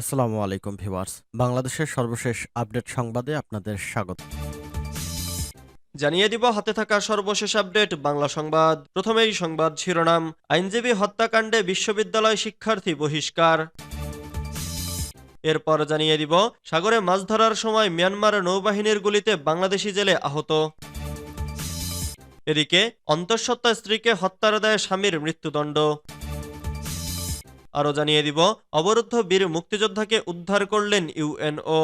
আসসালামু আলাইকুম ভিউয়ার্স। বাংলাদেশের সর্বশেষ আপডেট সংবাদে আপনাদের স্বাগত। জানিয়ে দিব, হাতে থাকা সর্বশেষ আপডেট, বাংলা সংবাদ। প্রথমেই সংবাদ শিরোনাম, আইনজীবী হত্যাকাণ্ডে বিশ্ববিদ্যালয় শিক্ষার্থী বহিষ্কার। এরপর জানিয়ে দিব, সাগরে মাছ ধরার সময় মিয়ানমার নৌবাহিনীর গুলিতে বাংলাদেশি জেলে আহত। এদিকে, অন্তঃসত্ত্বা স্ত্রীকে হত্যার দায়ে স্বামীর মৃত্যুদণ্ড। আরও জানিয়ে দিব। অবরুদ্ধ বীর মুক্তিযোদ্ধাকে উদ্ধার করলেন ইউএনও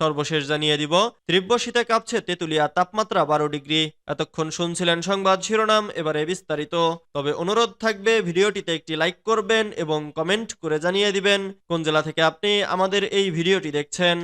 সর্বশেষ জানিয়ে দিব, তীব্র শীতে কাঁপছে তেঁতুলিয়া তাপমাত্রা বারো ডিগ্রি। এতক্ষণ শুনছিলেন সংবাদ শিরোনাম, এবারে বিস্তারিত। তবে অনুরোধ থাকবে, ভিডিওটিতে একটি লাইক করবেন এবং কমেন্ট করে জানিয়ে দিবেন। কোন জেলা থেকে আপনি আমাদের এই ভিডিওটি দেখছেন?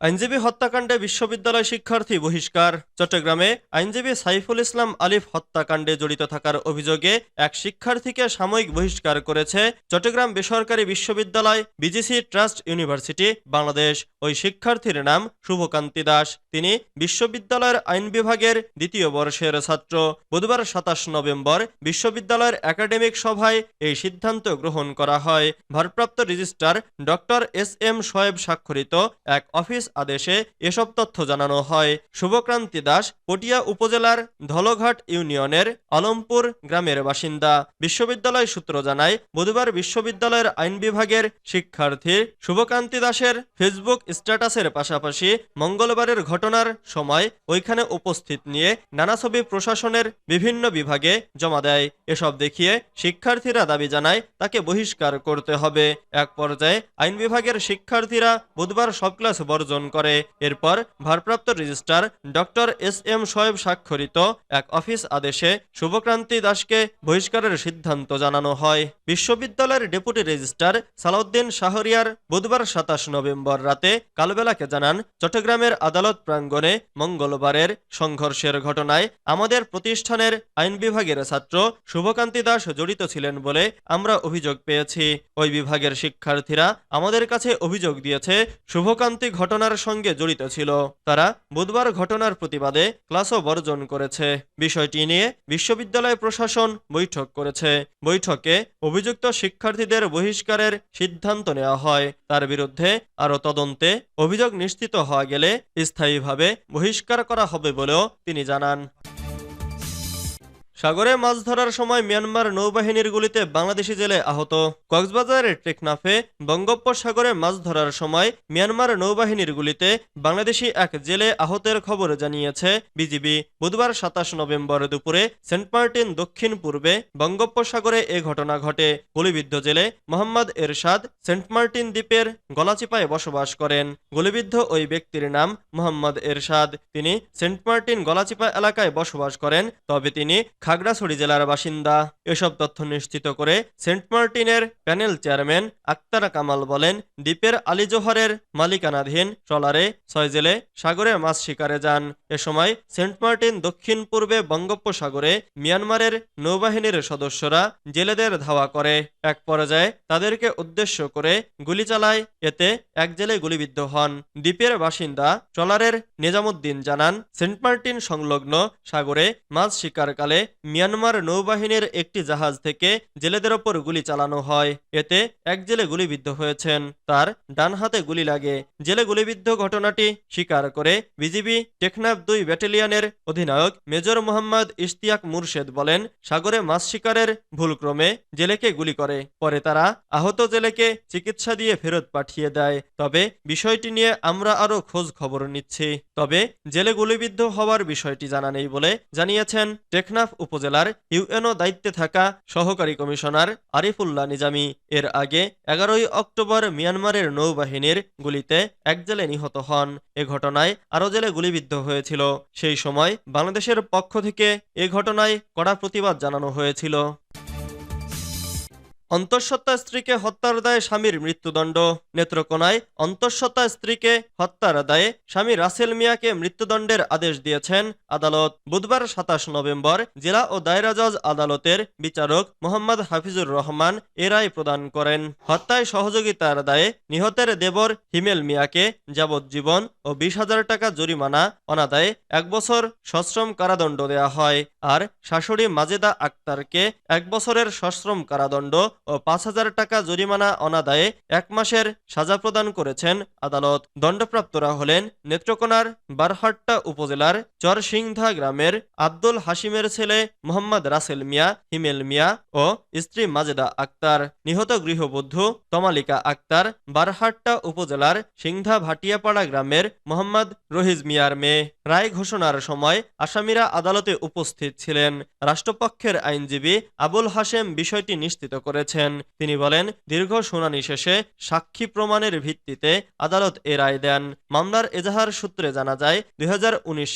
আইনজীবী হত্যাকাণ্ডে বিশ্ববিদ্যালয় শিক্ষার্থী বহিষ্কার। চট্টগ্রামে আইনজীবী সাইফুল ইসলাম আলিফ হত্যাকাণ্ডে জড়িত থাকার অভিযোগে এক শিক্ষার্থীকে সাময়িক বহিষ্কার করেছে চট্টগ্রাম বেসরকারি বিশ্ববিদ্যালয় বিজিসি ট্রাস্ট ইউনিভার্সিটি, বাংলাদেশ। ওই শিক্ষার্থীর নাম শুভকান্তি দাস। তিনি বিশ্ববিদ্যালয়ের আইন বিভাগের দ্বিতীয় বর্ষের ছাত্র। বুধবার সাতাশ নভেম্বর বিশ্ববিদ্যালয়ের একাডেমিক সভায় এই সিদ্ধান্ত গ্রহণ করা হয়। ভারপ্রাপ্ত registrar doctor S M Shoaib স্বাক্ষরিত এক অফিস আদেশে এসব তথ্য জানানো হয়। শুভক্রান্তি দাস, পটিয়া উপজেলার ধলঘাট ইউনিয়নের আলমপুর গ্রামের বাসিন্দা। বিশ্ববিদ্যালয় সূত্র জানায়, বুধবার বিশ্ববিদ্যালয়ের আইন বিভাগের শিক্ষার্থী শুভকান্তি দাসের ফেসবুক স্ট্যাটাসের পাশাপাশি মঙ্গলবারের ঘটনার সময় ওইখানে উপস্থিত নিয়ে নানা ছবি প্রশাসনের বিভিন্ন বিভাগে জমা দেয়। এসব দেখিয়ে শিক্ষার্থীরা দাবি জানায়, তাকে বহিষ্কার করতে হবে। এক পর্যায়ে আইন বিভাগের শিক্ষার্থীরা বুধবার সব ক্লাস বর্জন করে। এরপর ভারপ্রাপ্ত registrar doctor S M Shoaib স্বাক্ষরিত এক অফিস আদেশে শুভক্রান্তি দাসকে বহিষ্কারের সিদ্ধান্ত জানানো হয়। বিশ্ববিদ্যালয়ের ডেপুটি রেজিস্ট্রার সালাউদ্দিন শাহরিয়ার বুধবার সাতাশ নভেম্বর রাতে কালবেলাকে জানান, চট্টগ্রামের আদালত প্রাঙ্গণে মঙ্গলবারের সংঘর্ষের ঘটনায় আমাদের প্রতিষ্ঠানের আইন বিভাগের ছাত্র শুভকান্তি দাস জড়িত ছিলেন বলে আমরা অভিযোগ পেয়েছি। ওই বিভাগের শিক্ষার্থীরা আমাদের কাছে অভিযোগ দিয়েছে শুভকান্তি ঘটনার সঙ্গে জড়িত ছিল। তারা বুধবার ঘটনার প্রতিবাদে ক্লাসও বর্জন করেছে। বিষয়টি নিয়ে বিশ্ববিদ্যালয় প্রশাসন বৈঠক করেছে। বৈঠকে অভিযুক্ত শিক্ষার্থীদের বহিষ্কারের সিদ্ধান্ত নেওয়া হয়। তার বিরুদ্ধে আরও তদন্তে অভিযোগ নিশ্চিত হওয়া গেলে স্থায়ীভাবে বহিষ্কার করা হবে বলেও তিনি জানান। সাগরে মাছ ধরার সময় মিয়ানমার নৌবাহিনীর গুলিতে বাংলাদেশি জেলে আহত। কক্সবাজারের টেকনাফে বঙ্গোপসাগরে মাছ ধরার সময় মিয়ানমার নৌবাহিনীর গুলিতে বাংলাদেশি এক জেলে আহতের খবর জানিয়েছে বিজিবি। বুধবার সাতাশ নভেম্বর দুপুরে সেন্ট মার্টিন দক্ষিণ পূর্বে বঙ্গোপসাগরে এ ঘটনা ঘটে। গুলিবিদ্ধ জেলে মোহাম্মদ এরশাদ সেন্ট মার্টিন দ্বীপের গলাচিপায় বসবাস করেন। গুলিবিদ্ধ ওই ব্যক্তির নাম মোহাম্মদ এরশাদ। তিনি সেন্ট মার্টিন গলাচিপা এলাকায় বসবাস করেন। তবে তিনি খাগড়াছড়ি জেলার বাসিন্দা। এসব তথ্য নিশ্চিত করে সেন্ট মার্টিনের প্যানেল চেয়ারম্যান আক্তার কামাল বলেন, দ্বীপের আলিজোহরের মালিকানাধীন ট্রলারে ছয় জেলে সাগরে মাছ শিকারে যান। এ সময় সেন্ট মার্টিন দক্ষিণ পূর্বে বঙ্গোপসাগরে মিয়ানমারের নৌবাহিনীর সদস্যরা জেলেদের ধাওয়া করে। এক পর্যায়ে তাদেরকে উদ্দেশ্য করে গুলি চালায়, এতে এক জেলে গুলিবিদ্ধ হন। দ্বীপের বাসিন্দা ট্রলারের নিজামুদ্দিন জানান, সেন্ট মার্টিন সংলগ্ন সাগরে মাছ শিকারকালে মিয়ানমার নৌবাহিনীর একটি জাহাজ থেকে জেলেদের ওপর গুলি চালানো হয়। এতে এক জেলে গুলিবিদ্ধ হয়েছেন। তার ডান হাতে গুলি লাগে। জেলে গুলিবিদ্ধ ঘটনাটি স্বীকার করে বিজিবি টেকনাফ দুই ব্যাটালিয়নের অধিনায়ক মেজর মোহাম্মদ ইশতিয়াক মুরশেদ বলেন, সাগরে মাছ শিকারের ভুলক্রমে জেলেকে গুলি করে। পরে তারা আহত জেলেকে চিকিৎসা দিয়ে ফেরত পাঠিয়ে দেয়। তবে বিষয়টি নিয়ে আমরা আরও খোঁজ খবর নিচ্ছি। তবে জেলে গুলিবিদ্ধ হওয়ার বিষয়টি জানা নেই বলে জানিয়েছেন টেকনাফ উপজেলার ইউএনও দায়িত্বে থাকা সহকারী কমিশনার আরিফুল্লাহ নিজামী। এর আগে এগারোই অক্টোবর মিয়ানমারের নৌবাহিনীর গুলিতে এক জেলে নিহত হন। এ ঘটনায় আরও জেলে গুলিবিদ্ধ হয়েছিল। সেই সময় বাংলাদেশের পক্ষ থেকে এ ঘটনায় কড়া প্রতিবাদ জানানো হয়েছিল। অন্তঃসত্ত্বা স্ত্রীকে হত্যার দায়ে স্বামীর মৃত্যুদণ্ড। নেত্রকোনায় অন্তঃসত্ত্বা স্ত্রীকে হত্যার দায়ে স্বামী রাসেল মিয়াকে মৃত্যুদণ্ডের আদেশ দিয়েছেন আদালত। বুধবার সাতাশ নভেম্বর জেলা ও দায়রা জজ আদালতের বিচারক মোহাম্মদ হাফিজুর রহমান এ রায় প্রদান করেন। হত্যায় সহযোগিতার দায়ে নিহতের দেবর হিমেল মিয়াকে যাবজ্জীবন ও বিশ হাজার টাকা জরিমানা, অনাদায়ে এক বছর সশ্রম কারাদণ্ড দেয়া হয়। আর শাশুড়ি মাজেদা আক্তারকে এক বছরের সশ্রম কারাদণ্ড ও পাঁচ হাজার টাকা জরিমানা অনাদায়ে এক মাসের সাজা প্রদান করেছেন আদালত। দণ্ডপ্রাপ্তরা হলেন নেত্রকোনার বারহাট্টা উপজেলার চরসিংধা গ্রামের আব্দুল হাসিমের ছেলে মোহাম্মদ রাসেল মিয়া, হিমেল মিয়া ও স্ত্রী মাজেদা আক্তার। নিহত গৃহবধূ তমালিকা আক্তার বারহাট্টা উপজেলার সিংধা ভাটিয়াপাড়া গ্রামের মোহাম্মদ রহিজ মিয়ার মেয়ে। রায় ঘোষণার সময় আসামিরা আদালতে উপস্থিত ছিলেন। রাষ্ট্রপক্ষের আইনজীবী আবুল হাশেম বিষয়টি নিশ্চিত করেছেন। তিনি বলেন, দীর্ঘ শুনানি শেষে সাক্ষী প্রমাণের ভিত্তিতে আদালত এ রায় দেন। মামলার এজাহার সূত্রে জানা যায়, দুই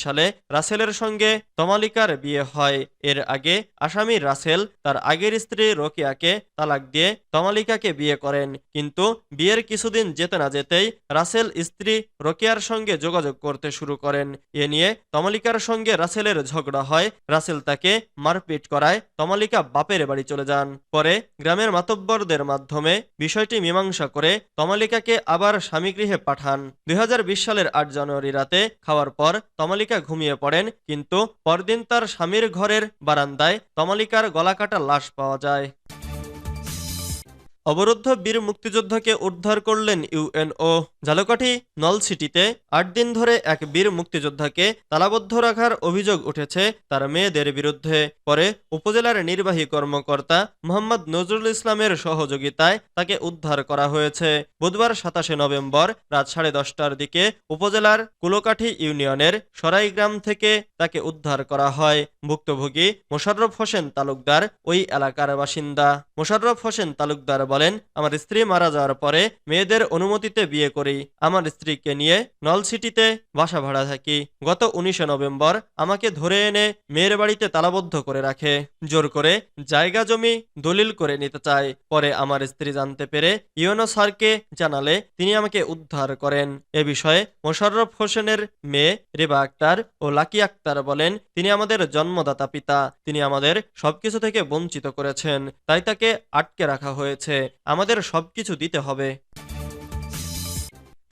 সালে রাসেলের সঙ্গে তমালিকার বিয়ে হয়। এর আগে আসামি রাসেল তার আগের স্ত্রী রোকিয়াকে তালাক দিয়ে তমালিকাকে বিয়ে করেন। কিন্তু বিয়ের কিছুদিন যেতে না যেতেই রাসেল স্ত্রী রোকিয়ার সঙ্গে যোগাযোগ করতে শুরু করেন। এ নিয়ে তমালিকার সঙ্গে রাসেলের ঝগড়া হয়। রাসেল তাকে মারপিট করায় তমালিকা বাপের বাড়ি চলে যান। পরে গ্রামের মাতব্বরদের মাধ্যমে বিষয়টি মীমাংসা করে তমালিকাকে আবার স্বামীগৃহে পাঠান। দুই হাজার বিশ সালের আট জানুয়ারি রাতে খাওয়ার পর তমালিকা ঘুমিয়ে পড়েন, কিন্তু পরদিন তার স্বামীর ঘরের বারান্দায় তমালিকার গলাকাটা লাশ পাওয়া যায়। অবরুদ্ধ বীর মুক্তিযোদ্ধাকে উদ্ধার করলেন ইউএনও ঝালকাঠি নলসিটিতে আট দিন ধরে এক বীর মুক্তিযোদ্ধাকে তালাবদ্ধ রাখার অভিযোগ উঠেছে তার মেয়েদের বিরুদ্ধে। পরে উপজেলার নির্বাহী কর্মকর্তা মোহাম্মদ নজরুল ইসলামের সহযোগিতায় তাকে উদ্ধার করা হয়েছে। বুধবার সাতাশে নভেম্বর রাত সাড়ে দশটার দিকে উপজেলার কুলোকাঠি ইউনিয়নের সরাইগ্রাম থেকে তাকে উদ্ধার করা হয়। ভুক্তভোগী মোশাররফ হোসেন তালুকদার ওই এলাকার বাসিন্দা। মোশাররফ হোসেন তালুকদার বলেন, আমার স্ত্রী মারা যাওয়ার পরে মেয়েদের অনুমতিতে বিয়ে করি। আমার স্ত্রীকে নিয়ে নলসিটিতে বাসা ভাড়া থাকি। গত উনিশে নভেম্বর আমাকে ধরে এনে মেয়ের বাড়িতে তালাবদ্ধ করে রাখে। জোর করে জায়গা জমি দলিল করে নিতে চায়। পরে আমার স্ত্রী জানতে পেরে ইউনো স্যারকে জানালে তিনি আমাকে উদ্ধার করেন। এ বিষয়ে মোশাররফ হোসেনের মেয়ে রেবা আক্তার ও লাকি আক্তার বলেন, তিনি আমাদের জন্মদাতা পিতা। তিনি আমাদের সবকিছু থেকে বঞ্চিত করেছেন। তাই তাকে আটকে রাখা হয়েছে। আমাদের সবকিছু দিতে হবে।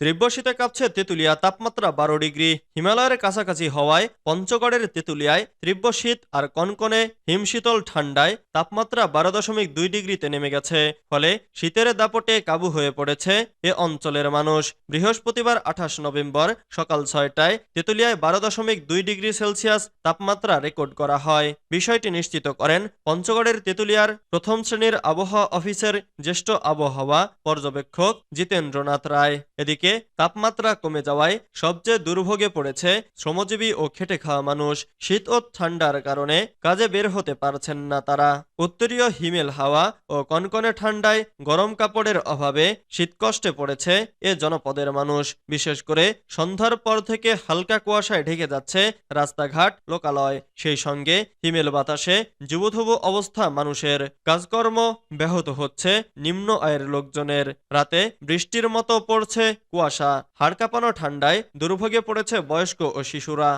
তীব্র শীতে কাঁপছে তেঁতুলিয়া তাপমাত্রা বারো ডিগ্রি। হিমালয়ের কাছাকাছি হওয়ায় পঞ্চগড়ের তেঁতুলিয়ায় তীব্র শীত আর কনকনে হিমশীতল ঠান্ডায় তাপমাত্রা বারো দশমিক দুই ডিগ্রিতে নেমে গেছে। ফলে শীতের দাপটে কাবু হয়ে পড়েছে এ অঞ্চলের মানুষ। বৃহস্পতিবার আঠাশ নভেম্বর সকাল ছয়টায় তেঁতুলিয়ায় বারো দশমিক দুই ডিগ্রি সেলসিয়াস তাপমাত্রা রেকর্ড করা হয়। বিষয়টি নিশ্চিত করেন পঞ্চগড়ের তেঁতুলিয়ার প্রথম শ্রেণির আবহাওয়া অফিসের জ্যেষ্ঠ আবহাওয়া পর্যবেক্ষক জিতেন্দ্রনাথ রায়। এদিকে তাপমাত্রা কমে যাওয়ায় সবচেয়ে দুর্ভোগে পড়েছে শ্রমজীবী ও খেটে খাওয়া মানুষ। শীত ও ঠান্ডার কারণে কাজে বের হতে পারছেন না তারা। উত্তরীয় হিমেল হাওয়া ও কনকনে ঠান্ডায় গরম কাপড়ের অভাবে শীতকষ্টে পড়েছে এ জনপদের মানুষ। বিশেষ করে সন্ধ্যার পর থেকে হালকা কুয়াশায় ঢেকে যাচ্ছে রাস্তাঘাট, লোকালয়। সেই সঙ্গে হিমেল বাতাসে যুবধুবু অবস্থা মানুষের। কাজকর্ম ব্যাহত হচ্ছে নিম্ন আয়ের লোকজনের। রাতে বৃষ্টির মতো পড়ছে কুয়াশা। হাড় কাঁপানো ঠান্ডায় দুর্ভোগে পড়েছে বয়স্ক ও শিশুরা।